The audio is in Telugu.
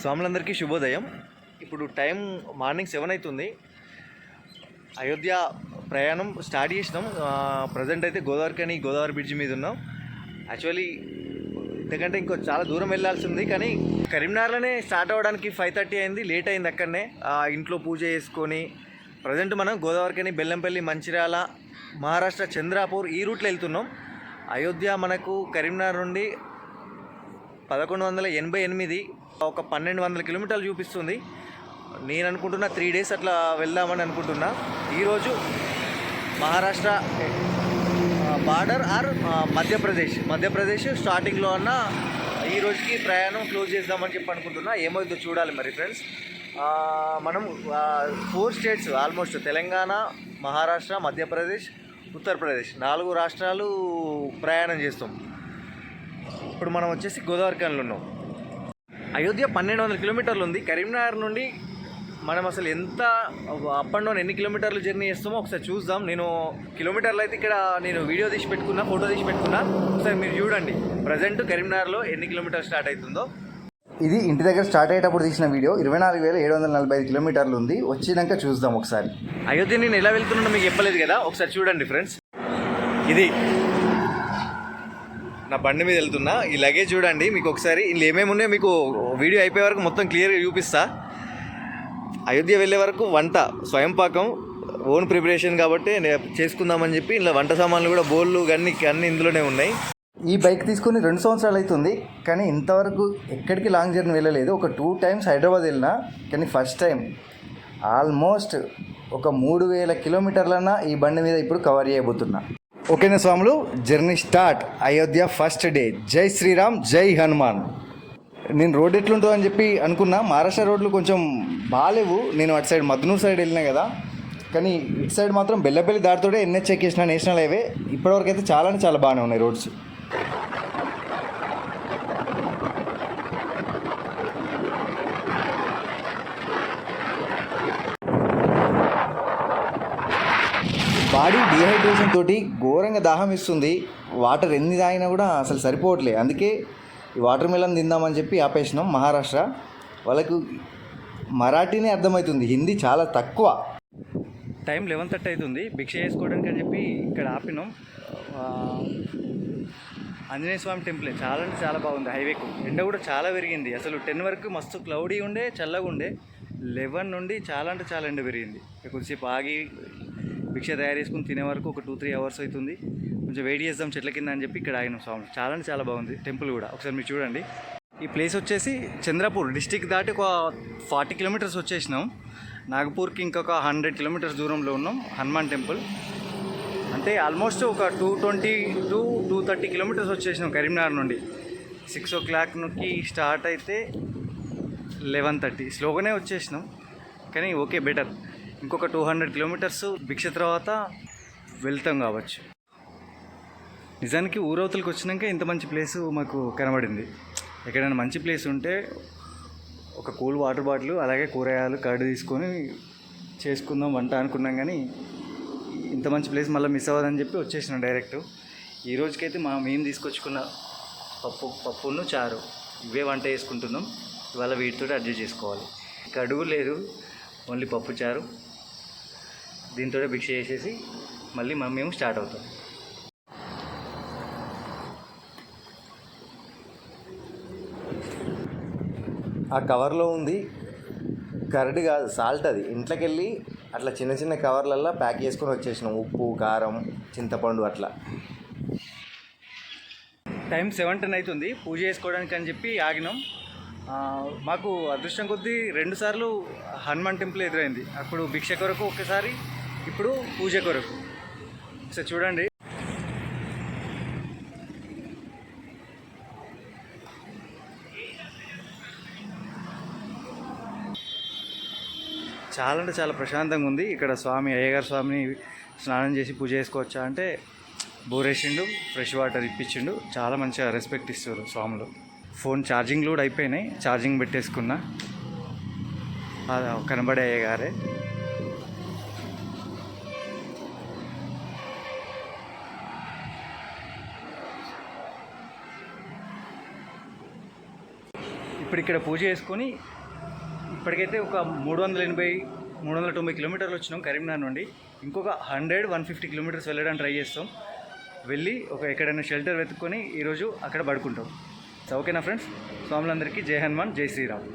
స్వాములందరికీ శుభోదయం. ఇప్పుడు టైం మార్నింగ్ సెవెన్ అవుతుంది అయోధ్య ప్రయాణం స్టార్ట్ చేసినాం. ప్రజెంట్ అయితే గోదావరికని గోదావరి బ్రిడ్జ్ మీద ఉన్నాం. యాక్చువల్లీ ఎందుకంటే ఇంకో చాలా దూరం వెళ్ళాల్సి ఉంది కానీ కరీంనగర్లోనే స్టార్ట్ అవ్వడానికి ఫైవ్ థర్టీ అయింది లేట్ అయింది అక్కడనే. ఇంట్లో పూజ చేసుకొని ప్రజెంట్ మనం గోదావరికని బెల్లంపల్లి మంచిర్యాల మహారాష్ట్ర చంద్రాపూర్ ఈ రూట్లో వెళ్తున్నాం. అయోధ్య మనకు కరీంనగర్ నుండి పదకొండు వందల ఎనభై ఎనిమిది ఒక పన్నెండు వందల కిలోమీటర్లు చూపిస్తుంది. నేను అనుకుంటున్నా త్రీ డేస్ అట్లా వెళ్దామని అనుకుంటున్నా. ఈరోజు మహారాష్ట్ర బార్డర్ ఆర్ మధ్యప్రదేశ్. మధ్యప్రదేశ్ స్టార్టింగ్లో అన్న ఈ రోజుకి ప్రయాణం క్లోజ్ చేద్దామని చెప్పి అనుకుంటున్నా. ఏమవుతుందో చూడాలి మరి ఫ్రెండ్స్ మనం four states almost Telangana Maharashtra Madhya Pradesh Uttar Pradesh నాలుగు రాష్ట్రాలు ప్రయాణం చేస్తాం. ఇప్పుడు మనం వచ్చేసి గోదావరి ఉన్నాం. అయోధ్య పన్నెండు వందల కిలోమీటర్లు ఉంది. కరీంనగర్ నుండి మనం అసలు ఎంత అప్ అండ్ డౌన్ ఎన్ని కిలోమీటర్లు జర్నీ చేస్తామో ఒకసారి చూద్దాం. నేను కిలోమీటర్లు అయితే ఇక్కడ నేను వీడియో తీసి పెట్టుకున్నా ఫోటో తీసి పెట్టుకున్నా. ఒకసారి మీరు చూడండి. ప్రజెంట్ కరీంనగర్లో ఎన్ని కిలోమీటర్లు స్టార్ట్ అవుతుందో. ఇది ఇంటి దగ్గర స్టార్ట్ అయ్యేటప్పుడు తీసిన వీడియో. ఇరవై నాలుగు వేల ఏడు వందల నలభై ఐదు కిలోమీటర్లు ఉంది. వచ్చినాక చూద్దాం ఒకసారి. అయోధ్య నేను ఎలా వెళ్తున్నానో మీకు చెప్పలేదు కదా. ఒకసారి చూడండి ఫ్రెండ్స్. ఇది నా బండి మీద వెళ్తున్నా. ఈ లగేజ్ చూడండి మీకు ఒకసారి ఇందులో ఏమేమి ఉన్నాయో మీకు వీడియో అయిపోయే వరకు మొత్తం క్లియర్గా చూపిస్తా. అయోధ్య వెళ్ళే వరకు వంట స్వయం పాకం ఓన్ ప్రిపరేషన్ కాబట్టి నేను చేసుకుందామని చెప్పి ఇందులో వంట సామాన్లు కూడా బోళ్ళు అన్ని అన్ని ఇందులోనే ఉన్నాయి. ఈ బైక్ తీసుకుని రెండు సంవత్సరాలు అవుతుంది కానీ ఇంతవరకు ఎక్కడికి లాంగ్ జర్నీ వెళ్ళలేదు. ఒక టూ టైమ్స్ హైదరాబాద్ వెళ్ళినా కానీ ఫస్ట్ టైం ఆల్మోస్ట్ ఒక మూడు వేల కిలోమీటర్లన్నా ఈ బండి మీద ఇప్పుడు కవర్ చేయబోతున్నా. ఓకేనా స్వాములు journey start. Ayodhya first day. జై శ్రీరామ్ జై హనుమాన్. నేను రోడ్ ఎట్లుంటుందని చెప్పి అనుకున్నా. మహారాష్ట్ర రోడ్లు కొంచెం బాగాలేవు. నేను అటు సైడ్ మద్నూర్ సైడ్ వెళ్ళినా కదా. కానీ ఇటు సైడ్ మాత్రం బెల్లపల్లి దాటితోటే ఎన్హెచ్ ఎక్కేసిన నేషనల్ హైవే. ఇప్పటివరకు అయితే చాలా అంటే చాలా బాగానే ఉన్నాయి రోడ్స్. బాడీ డిహైడ్రేషన్ తోటి ఘోరంగా దాహం ఇస్తుంది. వాటర్ ఎన్ని తాగినా కూడా అసలు సరిపోవట్లే. అందుకే ఈ వాటర్ మిలన్ తిందామని చెప్పి ఆపేసినాం మహారాష్ట్ర. వాళ్ళకు మరాఠీనే అర్థమవుతుంది. హిందీ చాలా తక్కువ. టైం లెవెన్ థర్టీ అవుతుంది. భిక్ష చేసుకోవడానికి అని చెప్పి ఇక్కడ ఆపినాం. ఆంజనేయ స్వామి టెంపుల్. చాలా అంటే చాలా బాగుంది హైవేకు. ఎండ కూడా చాలా పెరిగింది. అసలు టెన్ వరకు మస్తు క్లౌడీ ఉండే చల్లగా ఉండే. లెవెన్ నుండి చాలా అంటే చాలా ఎండ పెరిగింది. కొద్దిసేపు ఆగి భిక్ష తయారు చేసుకుని తినే వరకు ఒక టూ త్రీ అవర్స్ అవుతుంది. కొంచెం వెయిట్ చేద్దాం చెట్ల కింద అని చెప్పి ఇక్కడ ఆగినాం స్వామి. చాలా అంటే చాలా బాగుంది. టెంపుల్ కూడా. ఒకసారి మీరు చూడండి. ఈ ప్లేస్ వచ్చేసి చంద్రపూర్ డిస్టిక్ దాటి ఒక ఫార్టీ కిలోమీటర్స్ వచ్చేసినాం. నాగపూర్కి ఇంకొక హండ్రెడ్ కిలోమీటర్స్ దూరంలో ఉన్నాం. హనుమాన్ టెంపుల్ అంటే ఆల్మోస్ట్ ఒక two twenty to two thirty kilometres వచ్చేసినాం కరీంనగర్ నుండి. సిక్స్ ఓ క్లాక్కి స్టార్ట్ అయితే లెవెన్ థర్టీ స్లోగానే వచ్చేసినాం. కానీ ఓకే బెటర్ ఇంకొక టూ హండ్రెడ్ కిలోమీటర్స్ భిక్ష తర్వాత వెళ్తాం కావచ్చు. నిజానికి ఊరవతలకు వచ్చినాక ఇంత మంచి ప్లేస్ మాకు కనబడింది. ఎక్కడైనా మంచి ప్లేస్ ఉంటే ఒక కూల్ వాటర్ బాటిల్ అలాగే కూరగాయలు కర్డ్ తీసుకొని చేసుకుందాం వంట అనుకున్నాం కానీ ఇంత మంచి ప్లేస్ మళ్ళీ మిస్ అవ్వదని చెప్పి వచ్చేసిన డైరెక్ట్. ఈ రోజుకైతే మా మేము తీసుకొచ్చుకున్న పప్పు పప్పును చారు. ఇవే వంట చేసుకుంటున్నాం. ఇవాళ వీటితో అడ్జస్ట్ చేసుకోవాలి. కడుగు లేదు. ఓన్లీ పప్పు చారు. దీంతో భిక్ష చేసేసి మళ్ళీ మా- మేము స్టార్ట్ అవుతాం. ఆ కవర్లో ఉంది. కరడ్ కాదు సాల్ట్ అది. ఇంట్లోకి వెళ్ళి అట్లా చిన్న చిన్న కవర్లల్లో ప్యాక్ చేసుకొని వచ్చేసినాం. ఉప్పు కారం చింతపండు అట్లా. టైం సెవెన్ టెన్ అవుతుంది. పూజ చేసుకోవడానికి అని చెప్పి ఆగినాం. మాకు అదృష్టం కొద్దీ రెండు సార్లు హనుమాన్ టెంపుల్ ఎదురైంది. అప్పుడు భిక్ష కొరకు ఒకసారి ఇప్పుడు పూజ కొరకు. ఒకసారి చూడండి. చాలా అంటే చాలా ప్రశాంతంగా ఉంది. ఇక్కడ స్వామి అయ్యగారు స్వామిని స్నానం చేసి పూజ చేసుకోవచ్చా అంటే బోరేసిండు ఫ్రెష్ వాటర్ ఇప్పించిండు. చాలా మంచిగా రెస్పెక్ట్ ఇస్తారు స్వాములు. ఫోన్ ఛార్జింగ్ కూడా అయిపోయినాయి. ఛార్జింగ్ పెట్టేసుకున్నా. కనబడే గారే. ఇప్పుడు ఇక్కడ పూజ చేసుకొని ఇప్పటికైతే ఒక మూడు వందల ఎనభై మూడు వందల తొంభై కిలోమీటర్లు వచ్చినాం కరీంనగర్ నుండి. ఇంకొక హండ్రెడ్ వన్ ఫిఫ్టీ కిలోమీటర్స్ వెళ్ళడానికి ట్రై చేస్తాం. వెళ్ళి ఒక ఎక్కడైనా షెల్టర్ వెతుక్కొని ఈరోజు అక్కడ పడుకుంటాం. ఓకేనా ఫ్రెండ్స్ స్వాములందరికీ జై హనుమాన్ జై శ్రీరామ్